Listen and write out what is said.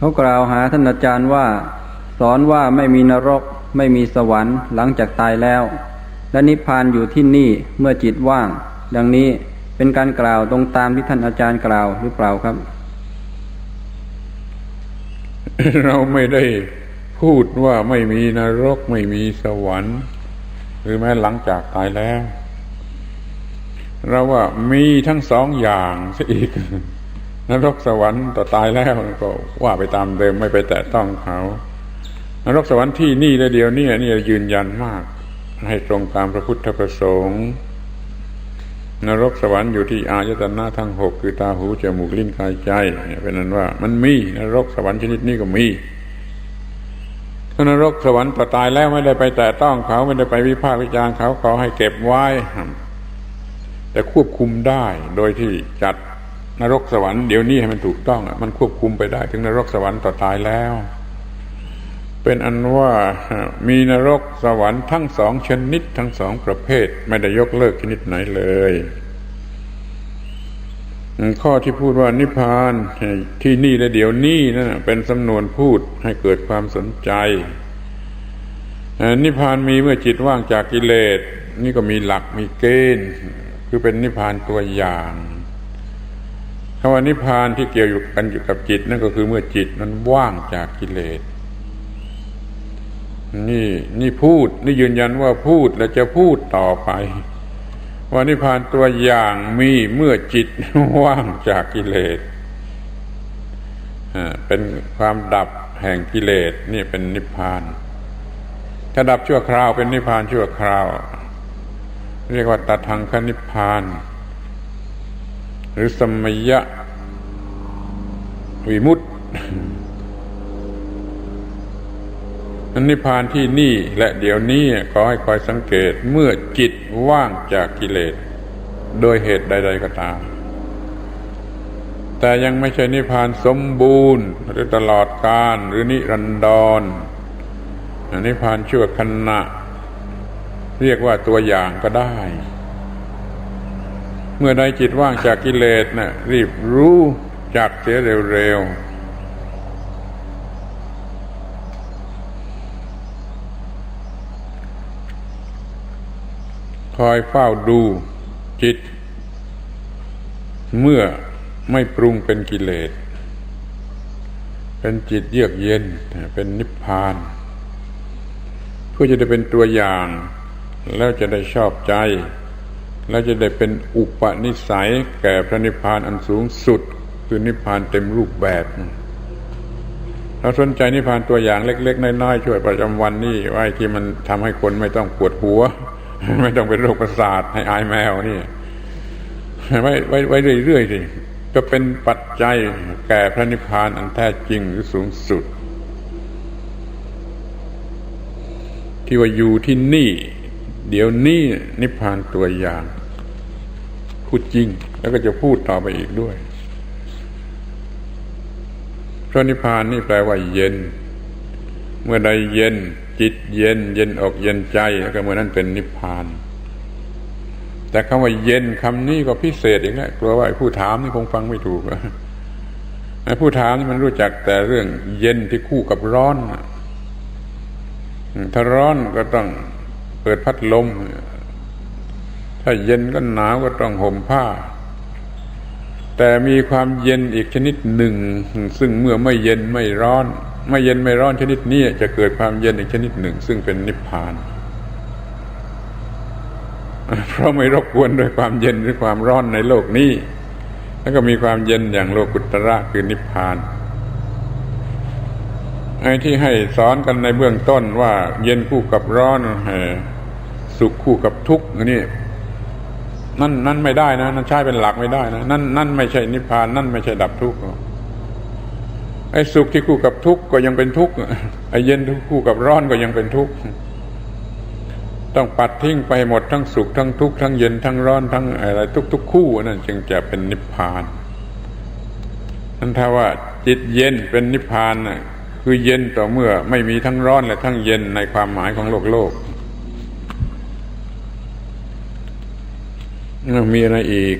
เขากล่าวหาท่านอาจารย์ว่า สอนว่าไม่มีนรก ไม่มีสวรรค์หลังจากตายแล้ว และนิพพานอยู่ที่นี่เมื่อจิตว่าง ดังนี้เป็นการกล่าวตรงตามที่ท่านอาจารย์กล่าวหรือเปล่าครับ เราไม่ได้พูดว่าไม่มีนรกไม่มีสวรรค์ หรือแม้หลังจากตายแล้ว เราว่ามีทั้งสองอย่างซะอีก นรกสวรรค์ต่อตายแล้วก็ว่าไปตามเดิมไม่ไปแตะต้องเขานรกสวรรค์ที่นี่และเดียวนี่นี่ยืนยันมาก ให้ตรงตามพระพุทธประสงค์นรกสวรรค์อยู่ที่อายตนะทั้งหกคือตาหูจมูกลิ้นกายใจเป็นนั้นว่า มันมีนรกสวรรค์ชนิดนี้ก็มีนรกสวรรค์ต่อตายแล้วไม่ได้ไปแตะต้องเขาไม่ได้ไปวิพากษ์วิจารณ์เขาขอให้เก็บไว้ แต่ควบคุมได้โดยที่จัด นรกสวรรค์เดี๋ยวนี้ให้มันถูกต้องอะมันควบคุมไปได้ ถึงนรกสวรรค์ต่อตายแล้ว เป็นอันว่ามีนรกสวรรค์ทั้งสองชนิดทั้งสองประเภท ไม่ได้ยกเลิกชนิดไหนเลยข้อที่พูดว่านิพพานที่นี่และเดี๋ยวนี้นั่นเป็นสำนวนพูดให้เกิดความสนใจนิพพานมีเมื่อจิตว่างจากกิเลส นี่ก็มีหลักมีเกณฑ์ คือเป็นนิพพานตัวอย่าง คำว่านิพพานที่เกี่ยวอยู่กันอยู่กับจิต นั่นก็คือเมื่อจิตนั้นว่างจากกิเลสนี่นี่พูดนี่ยืนยันว่าพูดและจะพูดต่อไป ว่านิพพานตัวอย่างมีเมื่อจิตว่างจากกิเลสเป็นความดับแห่งกิเลสนี่เป็นนิพพาน ถ้าดับชั่วคราวเป็นนิพพานชั่วคราว เรียกว่าตัดทางคนิพพาน หรือสมยะวิมุตตินิพพานที่นี่และเดี๋ยวนี้ขอให้คอยสังเกตเมื่อจิตว่างจากกิเลส โดยเหตุใด ๆ ก็ตาม แต่ยังไม่ใช่นิพพานสมบูรณ์ หรือตลอดกาลหรือนิรันดรนิพพานชั่วขณะ เรียกว่าตัวอย่างก็ได้ เมื่อใดจิตว่างจากกิเลสนะ่ะรีบรู้จักเสียเร็วๆ คอยเฝ้าดูจิต เมื่อไม่ปรุงเป็นกิเลส เป็นจิตเยือกเย็น เป็นนิพพาน เพื่อจะได้เป็นตัวอย่าง แล้วจะได้ชอบใจ แล้วจะได้เป็นอุปนิสัยแก่พระนิพพานอันสูงสุด คือนิพพานเต็มรูปแบบเราสนใจนิพพานตัวอย่างเล็ก ๆ น้อยๆช่วยประจำวันนี่ไว้ที่มันทำให้คนไม่ต้องปวดหัว ไม่ต้องเป็นโรคประสาทให้อายแมวนี่ไว้ไว้ไว้เรื่อยๆสิก็เป็นปัจจัยแก่พระนิพพานอันแท้จริงหรือสูงสุด ที่ว่าอยู่ที่นี่ เดี๋ยวนี้นิพพานตัวอย่าง พูดจริง แล้วก็จะพูดต่อไปอีกด้วย พระนิพพานนี่แปลว่าเย็น เมื่อใดเย็น จิตเย็น เย็นอกเย็นใจแล้วก็เมื่อนั้นเป็นนิพพาน แต่คำว่าเย็นคำนี้ก็พิเศษอีกแล้วกลัวว่าผู้ถามนี่คงฟังไม่ถูกไอ้ผู้ถามนี่มันรู้จักแต่เรื่องเย็นที่คู่กับร้อนถ้าร้อนก็ต้องเปิดพัดลม ถ้าเย็นก็หนาวก็ต้องห่มผ้า แต่มีความเย็นอีกชนิดหนึ่ง ซึ่งเมื่อไม่เย็นไม่ร้อน ไม่เย็นไม่ร้อนชนิดนี้จะเกิดความเย็นอีกชนิดหนึ่ง ซึ่งเป็นนิพพาน เพราะไม่รบกวนด้วยความเย็นหรือความร้อนในโลกนี้ แล้วก็มีความเย็นอย่างโลกุตระคือนิพพานไอ้ที่ให้สอนกันในเบื้องต้นว่า เย็นคู่กับร้อนสุขคู่กับทุกข์นี่ นั่นนั่นไม่ได้นะ นั่นใช้เป็นหลักไม่ได้นะนั่นนั่นไม่ใช่นิพพาน นั่นไม่ใช่ดับทุกข์ไอ้สุขที่คู่กับทุกข์ก็ยังเป็นทุกข์ไอ้เย็นที่คู่กับร้อนก็ยังเป็นทุกข์ต้องปัดทิ้งไปหมดทั้งสุขทั้งทุกข์ทั้งเย็นทั้งร้อนทั้งอะไรทุกๆคู่นั่นจึงจะเป็นนิพพานนั่นถ้าว่าจิตเย็นเป็นนิพพานน่ะคือเย็นต่อเมื่อไม่มีทั้งร้อนและทั้งเย็นในความหมายของโลกโลก มีอะไรอีก